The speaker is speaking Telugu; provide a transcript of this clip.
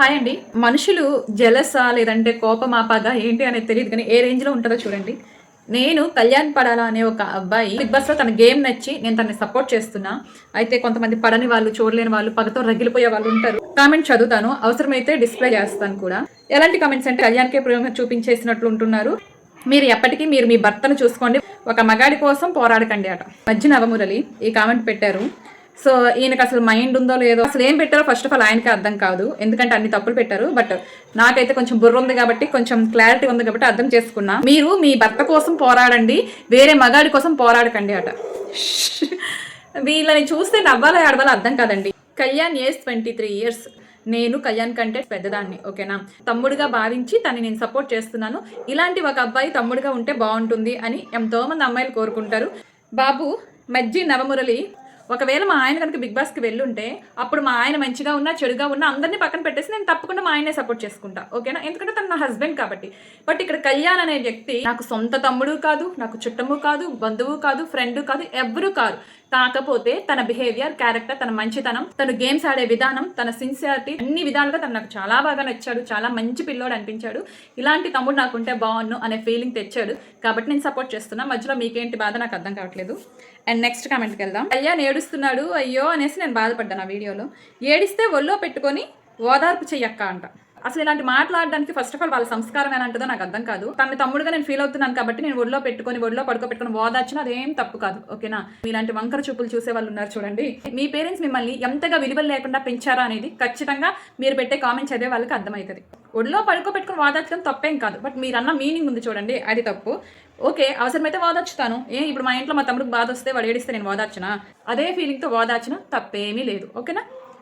హాయ్ అండి. మనుషులు జలసా లేదంటే కోపమాపాగా ఏంటి అనేది తెలియదు కానీ ఏ రేంజ్లో ఉంటుందో చూడండి. నేను కళ్యాణ్ పడాలా అనే ఒక అబ్బాయి బిగ్ బాస్లో తన గేమ్ నచ్చి నేను తనని సపోర్ట్ చేస్తున్నా. అయితే కొంతమంది పడని వాళ్ళు చూడలేని వాళ్ళు పగతో రగిలిపోయే వాళ్ళు ఉంటారు. కామెంట్ చదువుతాను. అవసరమైతే డిస్ప్లే చేస్తాను కూడా. ఎలాంటి కామెంట్స్ అంటే కళ్యాణ్కే ప్రేమ చూపించేసినట్లు ఉంటున్నారు. మీరు ఎప్పటికీ మీరు మీ భర్తను చూసుకోండి. ఒక మగాడి కోసం పోరాడకండి అట. మధ్య నవమురళి ఈ కామెంట్ పెట్టారు. సో ఈయనకు అసలు మైండ్ ఉందో లేదో అసలు ఏం పెట్టారో ఫస్ట్ ఆఫ్ ఆల్ ఆయనకి అర్థం కాదు. ఎందుకంటే అన్ని తప్పులు పెట్టారు. బట్ నాకైతే కొంచెం బుర్ర ఉంది కాబట్టి కొంచెం క్లారిటీ ఉంది కాబట్టి అర్థం చేసుకున్నా. మీరు మీ భర్త కోసం పోరాడండి. వేరే మగాడి కోసం పోరాడకండి అట. వీళ్ళని చూస్తే నవ్వాలో ఆడవాలో అర్థం కాదండి. Kalyan age twenty three years నేను కళ్యాణ్ కంటే పెద్దదాన్ని ఓకేనా? తమ్ముడుగా భావించి తనని నేను సపోర్ట్ చేస్తున్నాను. ఇలాంటి ఒక అబ్బాయి తమ్ముడుగా ఉంటే బాగుంటుంది అని ఎంతో మంది అమ్మాయిలు కోరుకుంటారు. బాబు మజ్జి నవమురళి ఒకవేళ మా ఆయన కనుక బిగ్ బాస్కి వెళ్ళుంటే అప్పుడు మా ఆయన మంచిగా ఉన్నా చెడుగా ఉన్నా అందరినీ పక్కన పెట్టేసి నేను తప్పకుండా మా ఆయనే సపోర్ట్ చేసుకుంటా. ఓకేనా? ఎందుకంటే తను నా హస్బెండ్ కాబట్టి. బట్ ఇక్కడ కళ్యాణ్ అనే వ్యక్తి నాకు సొంత తమ్ముడు కాదు నాకు చుట్టము కాదు బంధువు కాదు ఫ్రెండ్ కాదు ఎవరు కాదు కాకపోతే తన బిహేవియర్ క్యారెక్టర్ తన మంచితనం తను గేమ్స్ ఆడే విధానం తన సిన్సియారిటీ అన్ని విధాలుగా తను నాకు చాలా బాగా నచ్చాడు చాలా మంచి పిల్లోడు అనిపించాడు. ఇలాంటి తమ్ముడు నాకుంటే బాగున్ను అనే ఫీలింగ్ తెచ్చాడు. కాబట్టి నేను సపోర్ట్ చేస్తున్నా. మధ్యలో మీకేంటి బాధ? నాకు అర్థం కావట్లేదు. అండ్ నెక్స్ట్ కామెంట్కి వెళ్దాం. కళ్యాణ్ ఏడుస్తున్నాడు అయ్యో అనేసి నేను బాధపడ్డాను ఆ వీడియోలో. ఏడిస్తే ఒళ్ళో పెట్టుకొని ఓదార్పు చెయ్యక్క అంట. అసలు ఇలాంటి మాట్లాడడానికి ఫస్ట్ ఆఫ్ ఆల్ వాళ్ళ సంస్కారం ఏనంటదో నాకు అర్థం కాదు. తన తమ్ముడుగా నేను ఫీల్ అవుతున్నాను కాబట్టి నేను ఒడిలో పెట్టుకొని ఒడిలో పడుకోబెట్టుకొని ఓదార్చిన అదేం తప్పు కాదు ఓకేనా ఇలాంటి వంకర చూపులు చూసే వాళ్ళు ఉన్నారు చూడండి. మీ పేరెంట్స్ మిమ్మల్ని ఎంతగా విలువలు లేకుండా పెంచారా అనేది ఖచ్చితంగా మీరు పెట్టే కామెంట్ చదివే వాళ్ళకి అర్థమవుతుంది. ఒడిలో పడుకోబెట్టుకుని వాదార్చడం తప్పేం కాదు. బట్ మీరన్న మీనింగ్ ఉంది చూడండి అది తప్పు. ఓకే అవసరమైతే వాదార్చుతాను. ఏ ఇప్పుడు మా ఇంట్లో మా తమ్ముడికి బాధ వస్తే వాడు ఏడిస్తే నేను వాదార్చనా? అదే ఫీలింగ్తో వాదార్చిన తప్పేమీ లేదు. ఓకేనా?